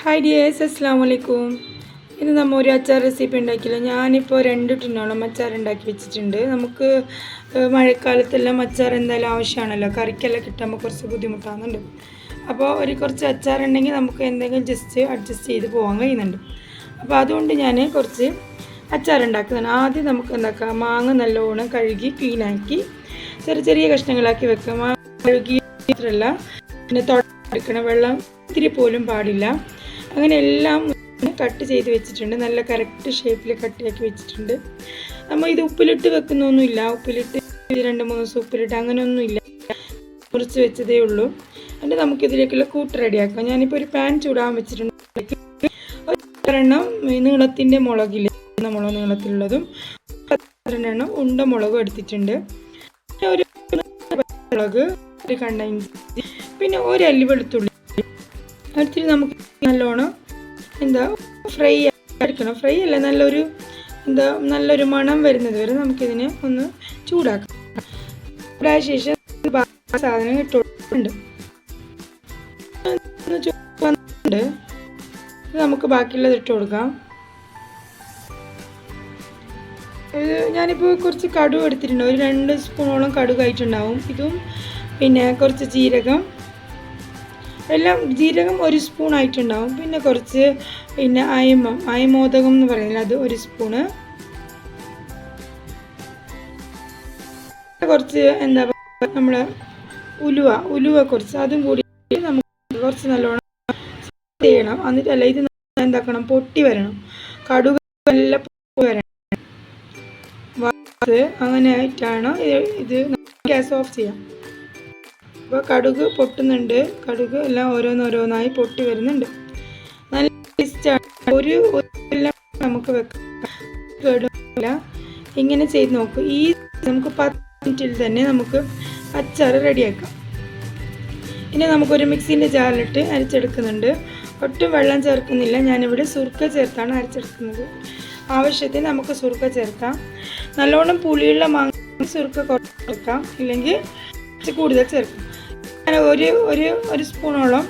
Hi dears അസ്സാം വലൈക്കും ഇന്ന് നമ്മൾ ഒരു അച്ചാർ റെസിപ്പി ഉണ്ടാക്കിയില്ല. ഞാനിപ്പോൾ രണ്ട് ടിന്നോളം അച്ചാർ ഉണ്ടാക്കി വെച്ചിട്ടുണ്ട്. നമുക്ക് മഴക്കാലത്തെല്ലാം അച്ചാർ എന്തായാലും ആവശ്യമാണല്ലോ. കറിക്കെല്ലാം കിട്ടുമ്പോൾ കുറച്ച് ബുദ്ധിമുട്ടാകുന്നുണ്ട് അപ്പോൾ ഒരു കുറച്ച് അച്ചാർ ഉണ്ടെങ്കിൽ നമുക്ക് എന്തെങ്കിലും ജസ്റ്റ് അഡ്ജസ്റ്റ് ചെയ്ത് പോകാൻ കഴിയുന്നുണ്ട്. അപ്പോൾ അതുകൊണ്ട് ഞാൻ കുറച്ച് അച്ചാർ ഉണ്ടാക്കുന്നതാണ്. ആദ്യം നമുക്ക് എന്താക്കാം? മാങ്ങ നല്ലോണം കഴുകി ക്ലീനാക്കി ചെറിയ ചെറിയ കഷ്ണങ്ങളാക്കി മാങ്ങ കഴുകി മാത്രമല്ല പിന്നെ തുടക്കണം വെള്ളം ഇത്തിരി പോലും പാടില്ല. അങ്ങനെ എല്ലാം കട്ട് ചെയ്ത് വെച്ചിട്ടുണ്ട്. നല്ല കറക്റ്റ് ഷേപ്പിൽ കട്ടിയാക്കി വെച്ചിട്ടുണ്ട്. നമ്മൾ ഇത് ഉപ്പിലിട്ട് വെക്കുന്നൊന്നുമില്ല. ഉപ്പിലിട്ട് രണ്ട് മൂന്ന് ദിവസം ഉപ്പിലിട്ട് അങ്ങനെയൊന്നുമില്ല. മുറിച്ച് വെച്ചതേ ഉള്ളൂ. എന്നിട്ട് നമുക്കിതിലേക്കുള്ള കൂട്ട് റെഡിയാക്കാം. ഞാനിപ്പോൾ ഒരു പാൻ ചൂടാൻ വെച്ചിട്ടുണ്ട്. ഒരെണ്ണം നീളത്തിന്റെ മുളകിൽ മുളക് നീളത്തിലുള്ളതും രണ്ടെണ്ണം ഉണ്ട മുളകും എടുത്തിട്ടുണ്ട്. ഒരു മുളക് ഒരു കണ്ട ഇഞ്ചി പിന്നെ ഒരു അല്ലി വെളുത്തുള്ളി അടുത്തിട്ട് നമുക്ക് നല്ലോണം എന്താ ഫ്രൈ ആയിരിക്കണം. ഫ്രൈ അല്ല നല്ലൊരു എന്താ നല്ലൊരു മണം വരുന്നത് വരെ നമുക്കിതിനെ ഒന്ന് ചൂടാക്കാം. ചൂടായ ശേഷം സാധനം ഇട്ടുണ്ട് നമുക്ക് ബാക്കിയുള്ളത് ഇട്ട് കൊടുക്കാം. ഞാനിപ്പോൾ കുറച്ച് കടുക് എടുത്തിട്ടുണ്ട്. ഒരു രണ്ട് സ്പൂണോളം കടുക് ആയിട്ടുണ്ടാവും ഇതും പിന്നെ കുറച്ച് ജീരകം എല്ലാം ജീരകം ഒരു സ്പൂൺ ആയിട്ടുണ്ടാവും. പിന്നെ കുറച്ച് പിന്നെ അയമം അയമോദകം എന്ന് പറയുന്നത് അത് ഒരു സ്പൂണ് കുറച്ച് എന്താ പറയുക നമ്മൾ ഉലുവ ഉലുവ കുറച്ച് അതും കൂടി നമുക്ക് കുറച്ച് നല്ലോണം ചെയ്യണം. എന്നിട്ട് അല്ല ഇത് എന്താക്കണം? പൊട്ടി വരണം. കടുക് നല്ല വരണം. അങ്ങനെ ആയിട്ടാണ് ഇത് ഗ്യാസ് ഓഫ് ചെയ്യാം. അപ്പോൾ കടുക് പൊട്ടുന്നുണ്ട്. കടുക് എല്ലാം ഓരോന്നോരോന്നായി പൊട്ടി വരുന്നുണ്ട്. നല്ല ടേസ്റ്റാണ് ഒരു എല്ലാം നമുക്ക് വെക്കാം. ഇങ്ങനെ ചെയ്ത് നോക്കും. ഈ നമുക്ക് പത്ത് മിനിറ്റിൽ തന്നെ നമുക്ക് അച്ചാർ റെഡിയാക്കാം. ഇനി നമുക്കൊരു മിക്സിന്റെ ജാറിലിട്ട് അരച്ചെടുക്കുന്നുണ്ട്. ഒട്ടും വെള്ളം ചേർക്കുന്നില്ല. ഞാനിവിടെ സുർക്ക ചേർത്താണ് അരച്ചെടുക്കുന്നത്. ആവശ്യത്തിന് നമുക്ക് സുർക്ക ചേർക്കാം. നല്ലോണം പുളിയുള്ള മാങ്ങ സുർക്ക കുറച്ച് ചേർക്കാം ഇല്ലെങ്കിൽ കുറച്ച് കൂടുതൽ ചേർക്കാം. ഒരു ഒരു ഒരു സ്പൂണോളം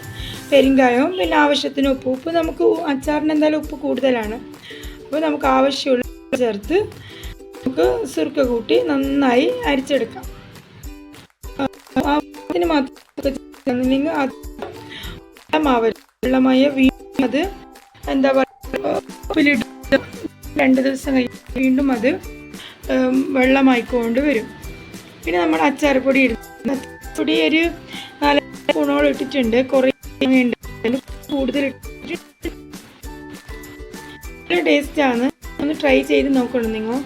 പെരിങ്കായവും പിന്നെ ആവശ്യത്തിന് ഉപ്പ്. ഉപ്പ് നമുക്ക് അച്ചാറിന് എന്തായാലും ഉപ്പ് കൂടുതലാണ്. അപ്പോൾ നമുക്ക് ആവശ്യമുള്ള ചേർത്ത് നമുക്ക് സുർക്ക കൂട്ടി നന്നായി അരിച്ചെടുക്കാം. അതിന് മാത്രം അത് വെള്ളമായ വീണ്ടും അത് എന്താ പറയുക രണ്ട് ദിവസം കഴിഞ്ഞ് വീണ്ടും അത് വെള്ളമായിക്കൊണ്ട് വരും. പിന്നെ നമ്മൾ അച്ചാർപ്പൊടി ഇടുന്നു പൊടി ഒരു നാല് സ്പൂണോളം ഇട്ടിട്ടുണ്ട്. കുറേ കൂടുതൽ നല്ല ടേസ്റ്റാണ് ഒന്ന് ട്രൈ ചെയ്ത് നോക്കണം നിങ്ങൾ.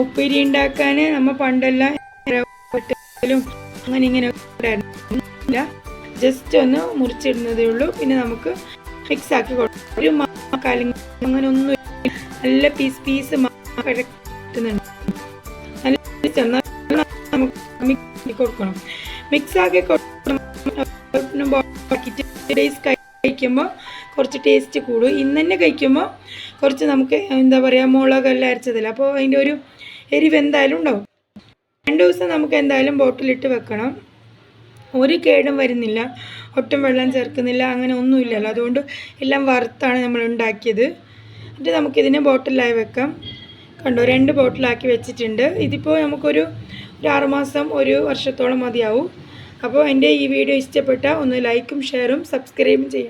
ഉപ്പേരി ഉണ്ടാക്കാൻ നമ്മൾ പണ്ടെല്ലാം ും അങ്ങനെ ഇങ്ങനെ ജസ്റ്റ് ഒന്ന് മുറിച്ചിടുന്നതേ ഉള്ളൂ. പിന്നെ നമുക്ക് ഫിക്സ് ആക്കി കൊടുക്കാം. ഒരു മാക്കാലും അങ്ങനെ ഒന്നും നല്ല പീസ് പീസ് കിട്ടുന്നുണ്ട്. നല്ല കൊടുക്കണം മിക്സ് ആക്കി കൊടുക്കണം ഡേയ്സ് കഴിക്കുമ്പോൾ കുറച്ച് ടേസ്റ്റ് കൂടും. ഇന്ന് തന്നെ കഴിക്കുമ്പോൾ കുറച്ച് നമുക്ക് എന്താ പറയുക മുളകെല്ലാം അരച്ചതില്ല. അപ്പോൾ അതിന്റെ ഒരു എരിവ് എന്തായാലും ഉണ്ടാവും. രണ്ട് ദിവസം നമുക്ക് എന്തായാലും ബോട്ടിലിട്ട് വെക്കണം. ഒരു കേടും വരുന്നില്ല. ഒട്ടും വെള്ളം ചേർക്കുന്നില്ല. അങ്ങനെ ഒന്നുമില്ലല്ലോ അതുകൊണ്ട് എല്ലാം വറുത്താണ് നമ്മൾ ഉണ്ടാക്കിയത്. എന്നിട്ട് നമുക്കിതിനെ ബോട്ടിലായി വെക്കാം. കണ്ടോ രണ്ട് ബോട്ടിലാക്കി വെച്ചിട്ടുണ്ട്. ഇതിപ്പോൾ നമുക്കൊരു ഒരു ആറുമാസം ഒരു വർഷത്തോളം മതിയാവും. അപ്പോൾ എന്റെ ഈ വീഡിയോ ഇഷ്ടപ്പെട്ടാൽ ഒന്ന് ലൈക്കും ഷെയറും സബ്സ്ക്രൈബും ചെയ്യാം.